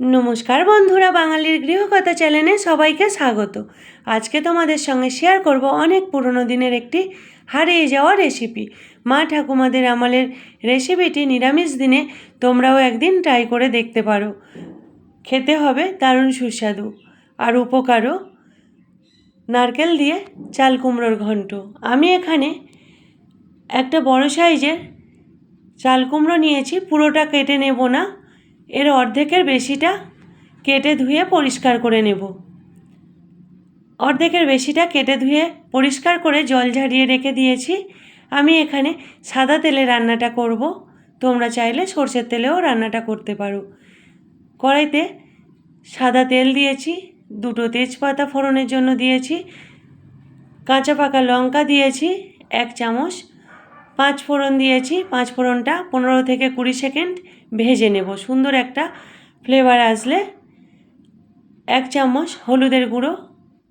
নমস্কার বন্ধুরা, বাঙালির গৃহকথা চ্যানেলে সবাইকে স্বাগত। আজকে তোমাদের সঙ্গে শেয়ার করব অনেক পুরনো দিনের একটি হারিয়ে যাওয়া রেসিপি মা ঠাকুমাদের আমলের রেসিপিটি নিরামিষ দিনে তোমরাও একদিন ট্রাই করে দেখতে পারো। খেতে হবে দারুণ সুস্বাদু আর উপকারও। নারকেল দিয়ে চাল কুমড়োর ঘন্ট। আমি এখানে একটা বড় সাইজের চাল কুমড়ো নিয়েছি, পুরোটা কেটে নেব না। এর অর্ধেকের বেশিটা কেটে ধুয়ে পরিষ্কার করে নেব। অর্ধেকের বেশিটা কেটে ধুয়ে পরিষ্কার করে জল ঝাড়িয়ে রেখে দিয়েছি। আমি এখানে সাদা তেলে রান্নাটা করব। তোমরা চাইলে সর্ষের তেলেও রান্নাটা করতে পারো। কড়াইতে সাদা তেল দিয়েছি, দুটো তেজপাতা ফোড়নের জন্য দিয়েছি, কাঁচা পাকা লঙ্কা দিয়েছি, এক চামচ, পাঁচ ফোড়ন দিয়েছি, পাঁচ ফোড়নটা পনেরো থেকে কুড়ি সেকেন্ড ভেজে নেব। সুন্দর একটা ফ্লেভার আসলে এক চামচ হলুদের গুঁড়ো,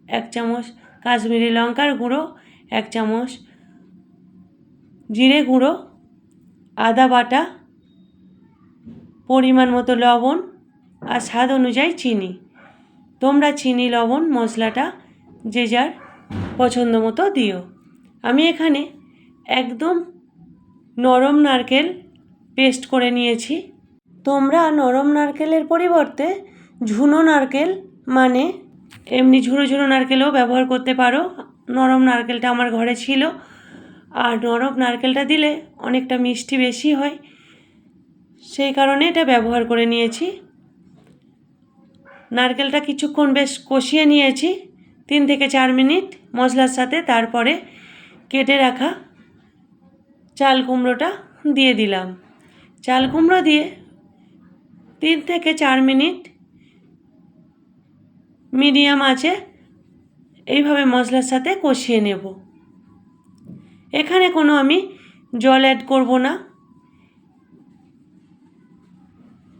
এক চামচ কাশ্মীরি লঙ্কার গুঁড়ো, এক চামচ জিরে গুঁড়ো, আদা বাটা, পরিমাণ মতো লবণ আর স্বাদ অনুযায়ী চিনি। তোমরা চিনি, লবণ, মশলাটা যে যার পছন্দ মতো দিও। আমি এখানে একদম নরম নারকেল পেস্ট করে নিয়েছি। তোমরা নরম নারকেলের পরিবর্তে ঝুনো নারকেল মানে এমনি ঝুড়ো ঝুড়ো নারকেলও ব্যবহার করতে পারো। নরম নারকেলটা আমার ঘরে ছিল। আর নরম নারকেলটা দিলে অনেকটা মিষ্টি বেশি হয়। সেই কারণে এটা ব্যবহার করে নিয়েছি। নারকেলটা কিছুক্ষণ বেশ কষিয়ে নিয়েছি। তিন থেকে চার মিনিট মশলার সাথে তারপরে কেটে রাখা চাল কুমড়োটা দিয়ে দিলাম। চাল কুমড়ো দিয়ে তিন থেকে চার মিনিট মিডিয়াম আছে, এইভাবে মশলার সাথে কষিয়ে নেব। এখানে কোনো আমি জল অ্যাড করব না।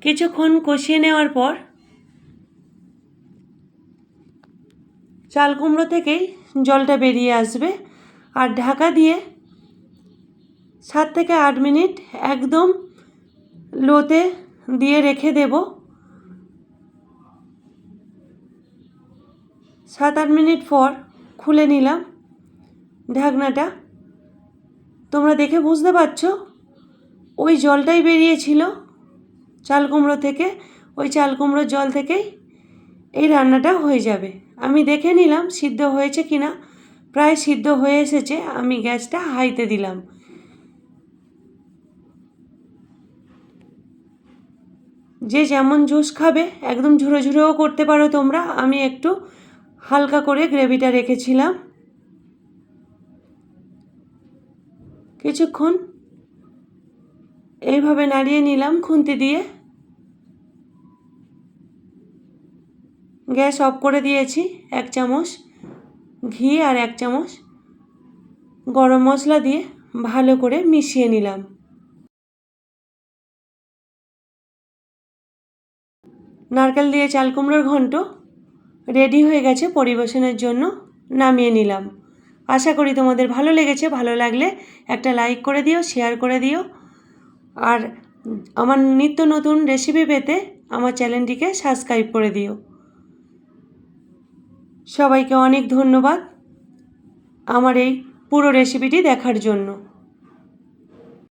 কিছুক্ষণ কষিয়ে নেওয়ার পর চাল কুমড়ো থেকেই জলটা বেরিয়ে আসবে আর ঢাকা দিয়ে সাত থেকে আট মিনিট একদম লোতে দিয়ে রেখে দেব। সাত আট মিনিট পর খুলে নিলাম ঢাকনাটা। তোমরা দেখে বুঝতে পারছ, ওই জলটাই বেরিয়েছিল চাল কুমড়ো থেকে। ওই চাল কুমড়োর জল থেকেই এই রান্নাটা হয়ে যাবে। আমি দেখে নিলাম সিদ্ধ হয়েছে কি না প্রায় সিদ্ধ হয়ে এসেছে। আমি গ্যাসটা হাইতে দিলাম। যে যেমন জুস খাবে, একদম ঝুড়ো ঝুড়োও করতে পারো তোমরা। আমি একটু হালকা করে গ্রেভিটা রেখেছিলাম। কিছুক্ষণ এইভাবে নাড়িয়ে নিলাম খুন্তি দিয়ে। গ্যাস অফ করে দিয়েছি, এক চামচ ঘি আর এক চামচ গরম মশলা দিয়ে ভালো করে মিশিয়ে নিলাম। নারকেল দিয়ে চাল কুমড়োর ঘন্ট রেডি হয়ে গেছে পরিবেশনের জন্য, নামিয়ে নিলাম। আশা করি তোমাদের ভালো লেগেছে, ভালো লাগলে একটা লাইক করে দিও শেয়ার করে দিও। আর আমার নিত্য নতুন রেসিপি পেতে আমার চ্যানেলটিকে সাবস্ক্রাইব করে দিও। সবাইকে অনেক ধন্যবাদ আমার এই পুরো রেসিপিটি দেখার জন্য।